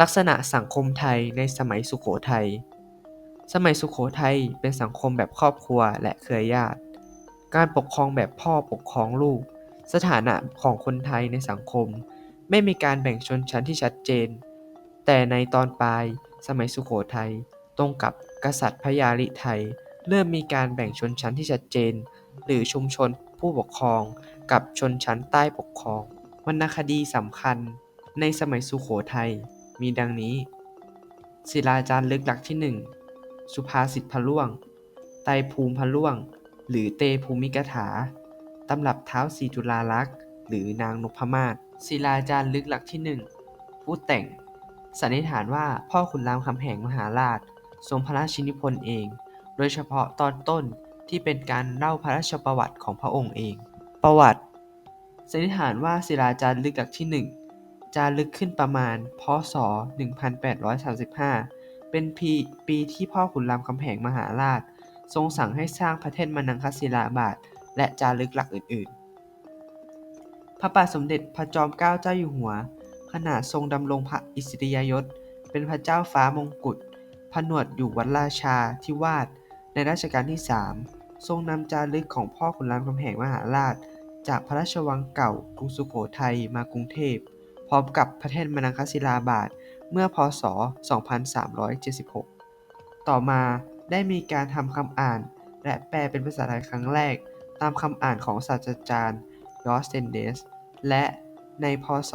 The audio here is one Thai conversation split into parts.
ลักษณะสังคมไทยในสมัยสุโขทัย สมัยสุโขทัยเป็นสังคมแบบครอบครัวและเครือญาติ การปกครองแบบพ่อปกครองลูก สถานะของคนไทยในสังคม ไม่มีการแบ่งชนชั้นที่ชัดเจน แต่ในตอนปลายสมัยสุโขทัยตรงกับกษัตริย์พญาลิไทย เริ่มมีการแบ่งชนชั้นที่ชัดเจน หรือชุมชนผู้ปกครองกับชนชั้นใต้ปกครองวรรณคดีสำคัญในสมัยสุโขทัย มีดังนี้ ศิลาจารึกหลักที่หนึ่งสุภาษิตพะล่วง ไตภูมิพะล่วง หรือเตภูมิกถา ตำรับเท้าสีจุฬาลักษณ์หรือนางนพมาศศิลาจารึกหลักที่หนึ่งผู้แต่ง สันนิษฐานว่าพ่อขุนรามคำแหงมหาราช ทรงพระราชนิพนธ์เอง โดยเฉพาะตอนต้นที่เป็นการเล่าพระราชประวัติของพระองค์เอง ประวัติสันนิษฐานว่าศิลาจารึกหลักที่หนึ่ง จารึกขึ้นประมาณ พศ 1835 เป็นปีปีที่พ่อขุนรามคำแหงมหาราช ทรงสั่งให้สร้างพระเทพมนังคศิลาบาท และจารึกหลักอื่น ๆ พระบาทสมเด็จพระจอมเกล้าเจ้าอยู่หัว ขณะทรงดำรงพระอิสริยยศ เป็นพระเจ้าฟ้ามงกุฎผนวดอยู่วัดราชาธิวาสในรัชกาลที่ 3 ทรงนำจารึกของพ่อขุนรามคำแหงมหาราช จากพระราชวังเก่ากรุงสุโขทัยมากรุงเทพ ร้อมกับพระเทพมนังคศิลาบาทเมื่อพศ 2376 ต่อมาได้มีการทำคำอ่าน และแปลเป็นภาษาไทยครั้งแรก ตามคำอ่านของศาสตราจารย์ยอสเซนเดส และในพศ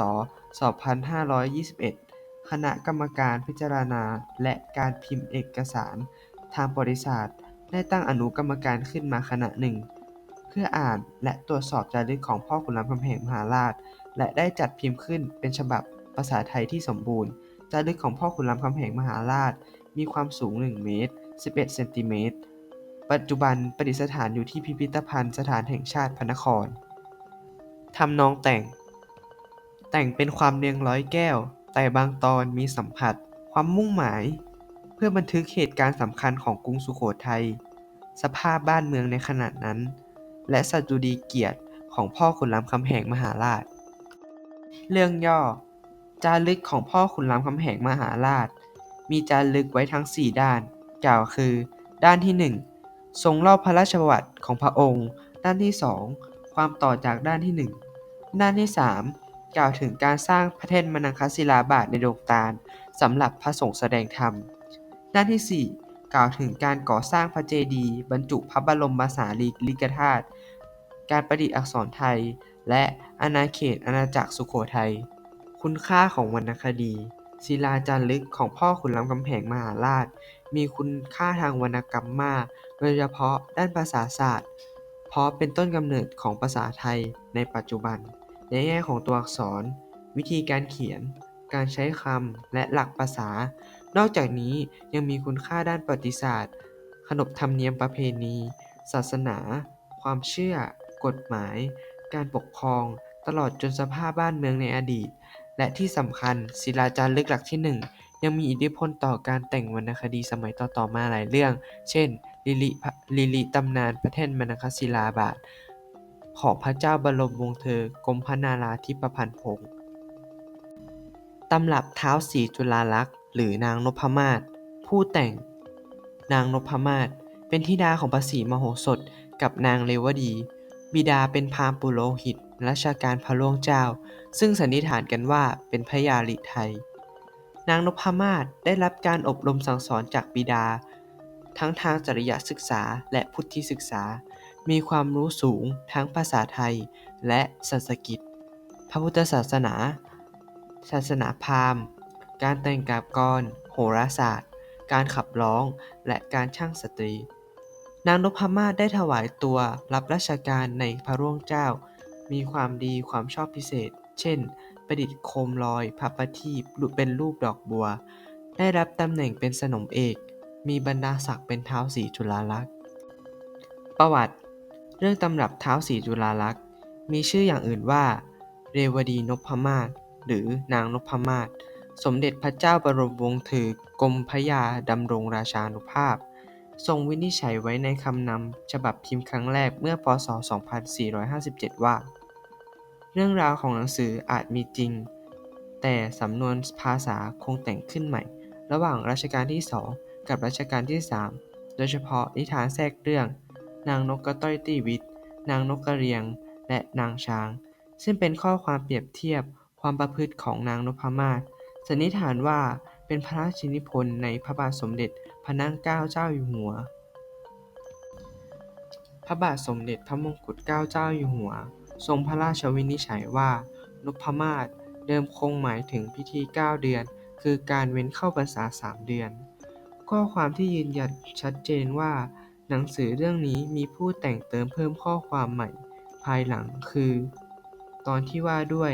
2521 คณะกรรมการพิจารณาและการพิมพ์เอกสาร ทางประวัติศาสตร์ ได้ตั้งอนุกรรมการขึ้นมาคณะหนึ่ง เพื่ออ่านและตรวจสอบจารึกของพ่อขุนรามคำแหงมหาราช และได้จัดพิมพ์ขึ้นเป็นฉบับภาษาไทยที่สมบูรณ์ จารึกของพ่อขุนรามคำแหงมหาราช มีความสูง 1 เมตร 11 เซนติเมตร ปัจจุบันประดิษฐานอยู่ที่พิพิธภัณฑ์สถานแห่งชาติพระนคร ทำนองแต่ง แต่งเป็นความเรียงร้อยแก้ว แต่บางตอนมีสัมผัส ความมุ่งหมาย เพื่อบันทึกเหตุการณ์สำคัญของกรุงสุโขทัย สภาพบ้านเมืองในขณะนั้น และสดุดีเกียรติของพ่อขุนรามคำแหงมหาราช เรื่องย่อ จารึกของพ่อขุนรามคำแหงมหาราช มีจารึกไว้ทั้ง4ด้าน กล่าวคือ ด้านที่1ทรงเล่าพระราชประวัติของพระองค์ ด้านที่2ความต่อจากด้านที่1ด้านที่3กล่าวถึงการสร้างพระเทพมนังคศิลาบาทในดวงตาลสำหรับพระสงฆ์แสดงธรรม ด้านที่4กล่าวถึงการก่อสร้างพระเจดีย์บรรจุพระบรมสารีริกธาตุการประดิษฐ์อักษรไทย และอาณาเขตอาณาจักรสุโขทัย คุณค่าของวรรณคดี ศิลาจารึกของพ่อขุนรามคำแหงมหาราช มีคุณค่าทางวรรณกรรมมาก โดยเฉพาะด้านภาษาศาสตร์ เพราะเป็นต้นกำเนิดของภาษาไทยในปัจจุบัน ในแง่ของตัวอักษร วิธีการเขียน การใช้คำและหลักภาษา นอกจากนี้ยังมีคุณค่าด้านประวัติศาสตร์ ขนบธรรมเนียมประเพณี ศาสนา ความเชื่อ กฎหมาย การปกครอง ตลอดจนสภาพบ้านเมืองในอดีต และที่สำคัญศิลาจารึกหลักที่ 1 ยังมีอิทธิพลต่อการแต่งวรรณคดีสมัยต่อๆมาหลายเรื่อง เช่น ลิลิลิลิตำนานพระเทพมนคศิลาบาท ของพระเจ้าบรมวงศ์เธอกรมพระนาราธิปพันธ์พงศ์ตำรับเท้าสีจุฬาลักษณ์หรือนางนพมาศผู้แต่ง นางนพมาศเป็นธิดาของพระศรีมโหสถกับนางเรวดี บิดาเป็นพราหมณ์ปุโรหิตรัชกาลพระล่วงเจ้า ซึ่งสันนิษฐานกันว่าเป็นพระยาลิไทย นางนพมาศได้รับการอบรมสั่งสอนจากบิดา ทั้งทางจริยศึกษาและพุทธิศึกษา มีความรู้สูงทั้งภาษาไทยและสันสกฤต พระพุทธศาสนา ศาสนาพราหมณ์ การแต่งกาบกร โหราศาสตร์ การขับร้อง และการช่างสตรี นางนพมาศได้ถวายตัวรับราชการในพระร่วงเจ้า มีความดีความชอบพิเศษ เช่น ประดิษฐ์โคมลอยพระประทีปเป็นรูปดอกบัว ได้รับตำแหน่งเป็นสนมเอก มีบรรดาศักดิ์เป็นเท้าสีจุฬาลักษณ์ประวัติ เรื่องตำรับเท้าสีจุฬาลักษณ์มีชื่ออย่างอื่นว่า เรวดีนพมาศ หรือนางนพมาศ สมเด็จพระเจ้าบรมวงศ์เธอกรมพระยาดำรงราชานุภาพ ทรงวินิจฉัยไว้ในคำนำฉบับพิมพ์ครั้งแรกเมื่อพ.ศ.2457 ว่า เรื่องราวของหนังสืออาจมีจริง แต่สำนวนภาษาคงแต่งขึ้นใหม่ ระหว่างรัชกาลที่สองกับรัชกาลที่สามโดยเฉพาะนิทานแทรกเรื่อง นางนกกระต้อยตี้วิตนางนกกระเรียง และนางช้าง ซึ่งเป็นข้อความเปรียบเทียบความประพฤติของนางนพมาศสันนิษฐานว่าเป็นพระราชนิพนธ์ในพระบาทสมเด็จ พระนั่งเกล้าเจ้าอยู่หัว พระบาทสมเด็จพระมงกุฎเกล้าเจ้าอยู่หัว ทรงพระราชวินิจฉัยว่า นพมาศเดิมคงหมายถึงพิธี 9 เดือน คือการเว้นเข้าพรรษา 3 เดือน ข้อความที่ยืนยันชัดเจนว่า หนังสือเรื่องนี้มีผู้แต่งเติมเพิ่มข้อความใหม่ ภายหลังคือ ตอนที่ว่าด้วย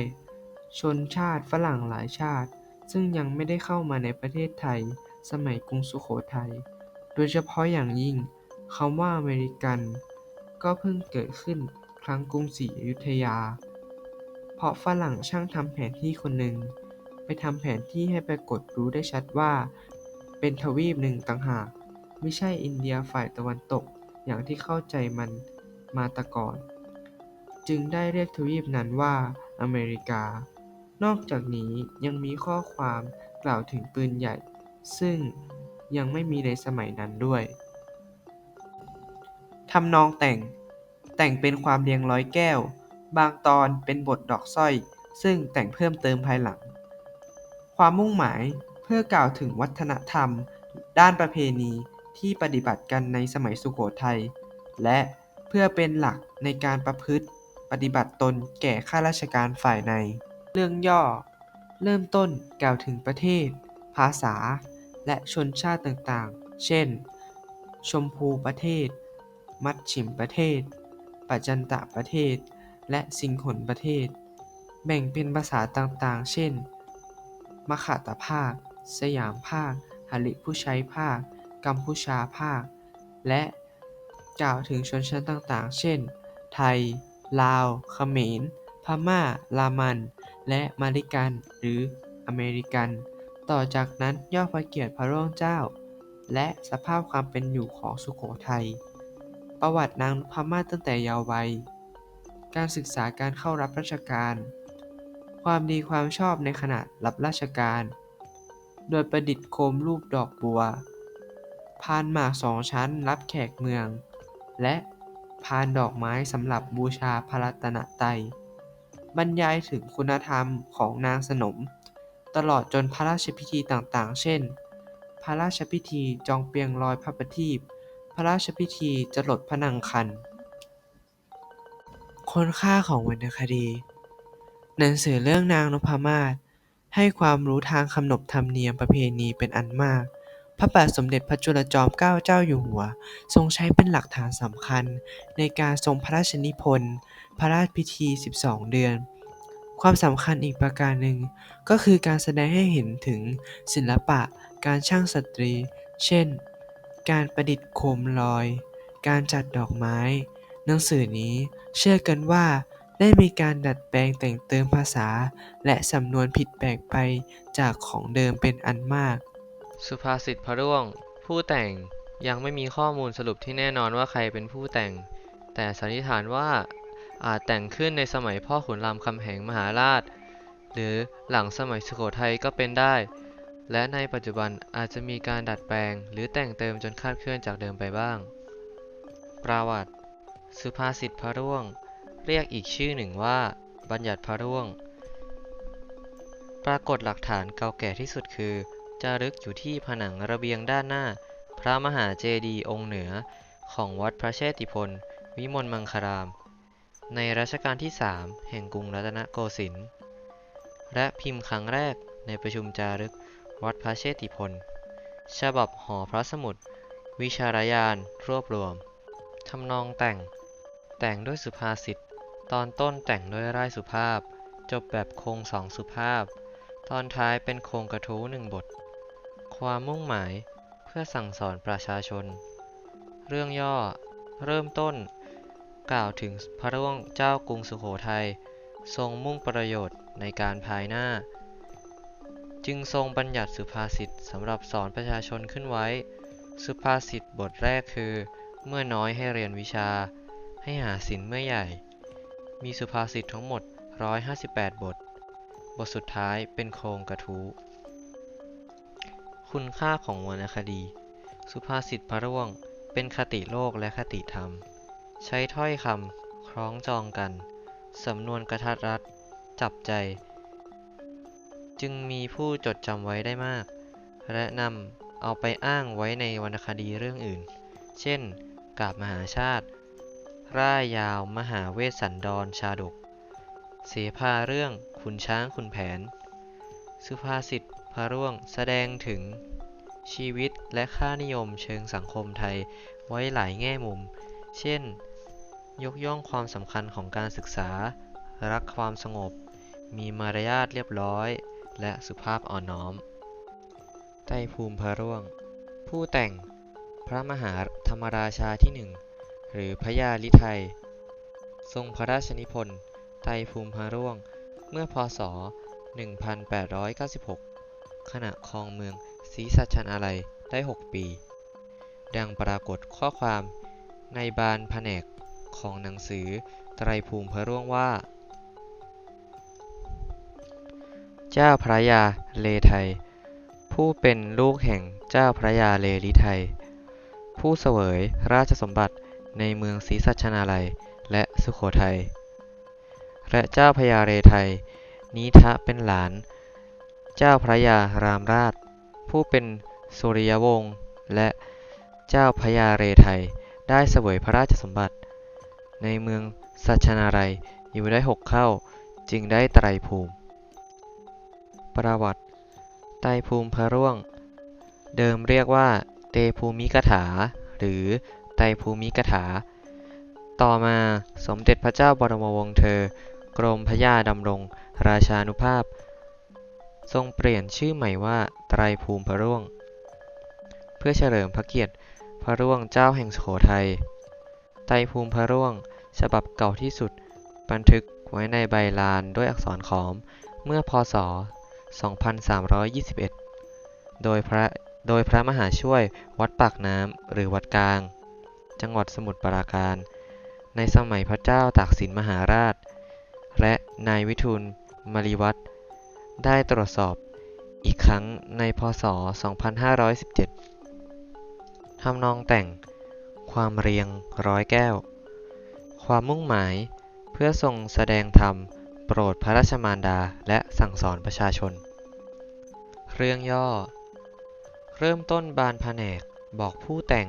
ชนชาติฝรั่งหลายชาติ ซึ่งยังไม่ได้เข้ามาในประเทศไทย สมัยกรุงสุโขทัย โดยเฉพาะอย่างยิ่งคำว่าอเมริกัน ก็เพิ่งเกิดขึ้นครั้งกรุงศรีอยุธยา เพราะฝรั่งช่างทำแผนที่คนหนึ่ง ไปทำแผนที่ให้ปรากฏรู้ได้ชัดว่า เป็นทวีปหนึ่งต่างหาก ไม่ใช่อินเดียฝ่ายตะวันตกอย่างที่เข้าใจมันมาแต่ก่อน จึงได้เรียกทวีปนั้นว่าอเมริกา นอกจากนี้ยังมีข้อความกล่าวถึงปืนใหญ่ ซึ่งยังไม่มีในสมัยนั้นด้วย ทำนองแต่ง แต่งเป็นความเรียงร้อยแก้ว บางตอนเป็นบทดอกสร้อย ซึ่งแต่งเพิ่มเติมภายหลัง ความมุ่งหมายเพื่อกล่าวถึงวัฒนธรรม ด้านประเพณีที่ปฏิบัติกันในสมัยสุโขทัย และเพื่อเป็นหลักในการประพฤติปฏิบัติตนแก่ข้าราชการฝ่ายใน เรื่องย่อ เริ่มต้นกล่าวถึงประเทศ ภาษา และชนชาติต่างๆ เช่น ชมพูประเทศ มัชฉิมประเทศ ปัจจันตะประเทศ และสิงหนประเทศ แบ่งเป็นภาษาต่างๆ เช่นมคตภาค สยามภาคหฤผู้ใช้ภาค กัมพูชาภาค และกล่าวถึงชนชั้นต่างๆ เช่น ไทย ลาวเขมร พม่า ลามัน และมาริกัน หรืออเมริกัน ต่อจากนั้นย่อพระเกียรติพระร่วงเจ้า และสภาพความเป็นอยู่ของสุโขทัย ประวัตินางพม่าตั้งแต่เยาว์วัย การศึกษาการเข้ารับราชการ ความดีความชอบในขณะรับราชการ โดยประดิษฐ์โคมรูปดอกบัว พานหมากสองชั้นรับแขกเมือง และพานดอกไม้สำหรับบูชาพระรัตนตรัยบรรยายถึงคุณธรรมของนางสนม ตลอดจนพระราชพิธีต่างๆ เช่น พระราชพิธีจองเปียงลอยพระประทีป พระราชพิธีจรดพระนางคันคุณค่าของวรรณคดี หนังสือเรื่องนางนพมาศให้ความรู้ทางขนบธรรมเนียมประเพณีเป็นอันมาก พระบาทสมเด็จพระจุลจอมเกล้าเจ้าอยู่หัว ทรงใช้เป็นหลักฐานสำคัญ ในการทรงพระราชนิพนธ์ พระราชพิธี 12 เดือน ความสำคัญอีกประการหนึ่ง ก็คือการแสดงให้เห็นถึงศิลปะ การช่างสตรี เช่น การประดิษฐ์โคมลอย การจัดดอกไม้ หนังสือนี้เชื่อกันว่าได้มีการดัดแปลงแต่งเติมภาษา และสำนวนผิดแปลกไปจากของเดิมเป็นอันมาก สุภาษิตพระร่วง ผู้แต่งยังไม่มีข้อมูลสรุปที่แน่นอนว่าใครเป็นผู้แต่ง แต่สันนิษฐานว่า อาจแต่งขึ้นในสมัยพ่อขุนรามคำแหงมหาราช หรือหลังสมัยสุโขทัยก็เป็นได้ และในปัจจุบันอาจจะมีการดัดแปลง หรือแต่งเติมจนคาดเคลื่อนจากเดิมไปบ้าง ประวัติ สุภาษิตพระร่วง เรียกอีกชื่อหนึ่งว่า บัญญัติพระร่วง ปรากฏหลักฐานเก่าแก่ที่สุดคือ จารึกอยู่ที่ผนังระเบียงด้านหน้า พระมหาเจดีย์องค์เหนือของวัดพระเชตุพนวิมลมังคาราม ในรัชกาลที่ 3 แห่งกรุงรัตนโกสินทร์ และพิมพ์ครั้งแรกในประชุมจารึกวัดพระเชตุพนฉบับหอพระสมุดวิชารยานรวบรวม ทำนองแต่ง แต่งด้วยสุภาษิต ตอนต้นแต่งด้วยร่ายสุภาพ จบแบบโครงสองสุภาพ ตอนท้ายเป็นโครงกระทู้หนึ่งบท ความมุ่งหมายเพื่อสั่งสอนประชาชน เรื่องย่อ เริ่มต้น กล่าวถึงพระร่วงเจ้ากรุงสุโขทัยทรงมุ่งประโยชน์ในการภายหน้า จึงทรงบัญญัติสุภาษิตสำหรับสอนประชาชนขึ้นไว้ สุภาษิตบทแรกคือ เมื่อน้อยให้เรียนวิชา ให้หาศิลเมื่อใหญ่ มีสุภาษิตทั้งหมด 158 บท บทสุดท้ายเป็นโครงกระทู้คุณค่าของวรรณคดี สุภาษิตพระร่วง เป็นคติโลกและคติธรรม ใช้ถ้อยคำคล้องจองกัน สำนวนกระทัดรัด จับใจ จึงมีผู้จดจำไว้ได้มาก และนำเอาไปอ้างไว้ในวรรณคดีเรื่องอื่น เช่น กาบมหาชาติ ร่ายยาวมหาเวสสันดรชาดก เสภาเรื่องขุนช้างขุนแผน สุภาษิตพระร่วงแสดงถึงชีวิตและค่านิยมเชิงสังคมไทยไว้หลายแง่มุม เช่น ยกย่องความสำคัญของการศึกษา รักความสงบ มีมารยาทเรียบร้อย และสุภาพอ่อนน้อมไตรภูมิพระร่วง ผู้แต่ง พระมหาธรรมราชาที่หนึ่ง หรือพระยาลิไทย ทรงพระราชนิพนธ์ไตรภูมิพระร่วง เมื่อพศ 1896 ขณะครองเมืองศรีสัชนาลัยได้ 6 ปี ดังปรากฏข้อความ ในบานแผนกของหนังสือไตรภูมิพระร่วงว่า เจ้าพระยาเลไทย ผู้เป็นลูกแห่งเจ้าพระยาเลลิไทย ผู้เสวยราชสมบัติในเมืองศรีสัชนาลัยและสุโขทัย และเจ้าพระยาเรไทยนีทะเป็นหลาน เจ้าพระยารามราช ผู้เป็นสุริยวงศ์และเจ้าพระยาเรไทย ได้เสวยพระราชสมบัติ ในเมืองสัชนาลัยอยู่ได้หกเข้า จึงได้ไตรภูมิ ประวัติ ไตรภูมิพระร่วง เดิมเรียกว่า เตภูมิกถา หรือไตรภูมิกถา ต่อมาสมเด็จพระเจ้าบรมวงศ์เธอ กรมพระยาดำรง ราชานุภาพ ทรงเปลี่ยนชื่อใหม่ว่าไตรภูมิพระร่วง เพื่อเฉลิมพระเกียรติ พระร่วงเจ้าแห่งสุโขทัย ไตรภูมิพระร่วง ฉบับเก่าที่สุด บันทึกไว้ในใบลานด้วยอักษรขอม เมื่อพศ 2321 โดยพระโดยพระมหาช่วยวัดปากน้ำหรือวัดกลาง จังหวัดสมุทรปราการ ในสมัยพระเจ้าตากสินมหาราช และนายวิทูลมริวัตรได้ตรวจสอบอีกครั้งในพศ 2517 ทำนองแต่ง ความเรียงร้อยแก้ว ความมุ่งหมายเพื่อทรงแสดงธรรม โปรดพระราชมารดาและสั่งสอนประชาชน เรื่องย่อ เริ่มต้นบานแผนกบอกผู้แต่ง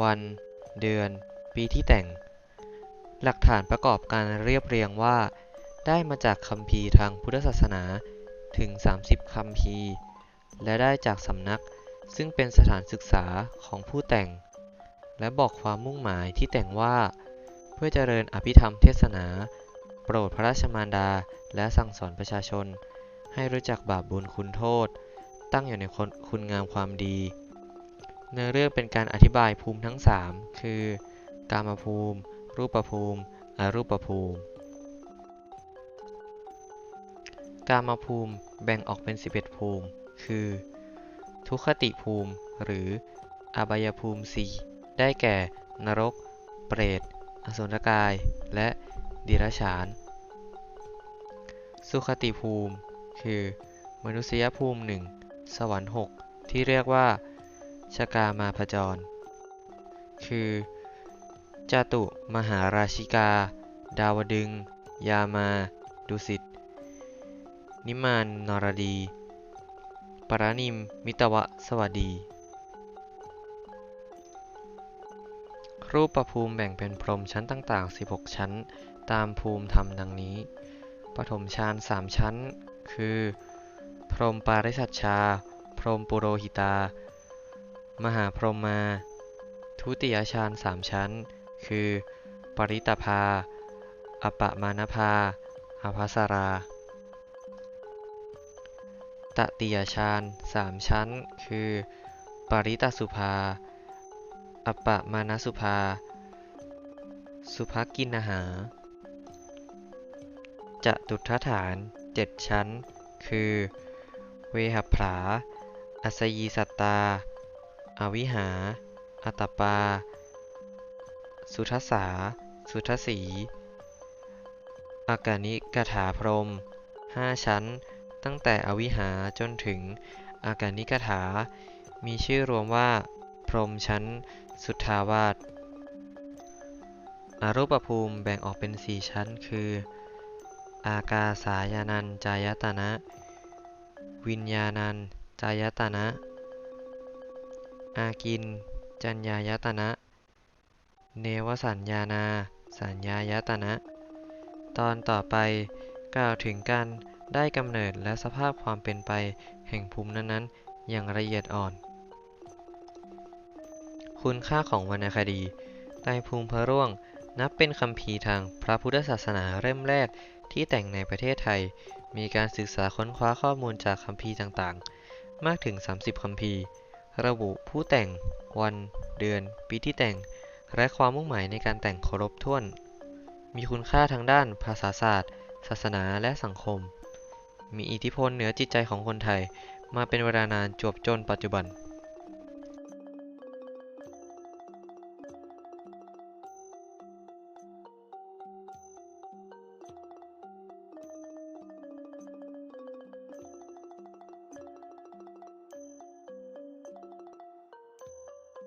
วัน เดือน ปีที่แต่ง หลักฐานประกอบการเรียบเรียงว่า ได้มาจากคัมภีร์ทางพุทธศาสนาถึง 30คัมภีร์และได้จากสำนัก ซึ่งเป็นสถานศึกษาของผู้แต่ง และบอกความมุ่งหมายที่แต่งว่า เพื่อเจริญอภิธรรมเทศนา โปรดพระราชมารดา และสั่งสอนประชาชน ให้รู้จักบาปบุญคุณโทษ ตั้งอยู่ในคุณคุณงามความดี เนื้อเรื่องเป็นการอธิบายภูมิทั้ง 3 คือ กามภูมิ รูปภูมิ อรูปภูมิ กามภูมิแบ่งออกเป็น 11 ภูมิ คือ ทุคติภูมิ หรืออบายภูมิ4ได้แก่นรก เปรต อสุรกาย และดิรัจฉาน สุคติภูมิ คือ มนุษยภูมิหนึ่งสวรรค์หกที่เรียกว่าชกามาพจร คือจตุมหาราชิกา ดาวดึง ยามา ดุสิต นิมานนรดี ปรานิม มิตวะ สวัสดี รูปประภูมิแบ่งเป็นพรหมชั้นต่างๆ 16 ชั้น ตามภูมิธรรมดังนี้ ปฐมฌานสามชั้น คือ พรหมปาริสัชชา พรหมปุโรหิตา มหาพรหมา ทุติยฌานสามชั้น คือ ปริตภา อปมานภาอภัสรา ตติยฌานสามชั้น คือ ปริตสุภา อปปมานสุภา สุภกินหาจตุทฐานเจ็ดชั้น คือ เวหผลา อัสยีสัตตา อวิหา อัตปา สุทัสสา สุทสีอากานิกถาพรมห้าชั้น ตั้งแต่อวิหาจนถึงอากานิกถา มีชื่อรวมว่า พรหมชั้นสุทธาวาสอารูปภูมิแบ่งออกเป็นสี่ชั้น คือ อากาสายานันจายตนะ วิญญาณันจายตนะ อากิน จัญญายตนะ เนวสัญญานา สัญญายตนะ ตอนต่อไปกล่าวถึงการ ได้กำเนิดและสภาพความเป็นไปแห่งภูมินั้นๆ อย่างละเอียดอ่อน คุณค่าของวรรณคดีไตรภูมิพระร่วง นับเป็นคัมภีร์ทางพระพุทธศาสนาเล่มแรกที่แต่งในประเทศไทย มีการศึกษาค้นคว้าข้อมูลจากคัมภีร์ต่างๆ มากถึง 30 คัมภีร์ ระบุผู้แต่ง วัน เดือน ปีที่แต่ง และความมุ่งหมายในการแต่งเคารพถ้วน มีคุณค่าทางด้านภาษาศาสตร์ ศาสนาและสังคม มีอิทธิพลเหนือจิตใจของคนไทย มาเป็นเวลานานจวบจนปัจจุบัน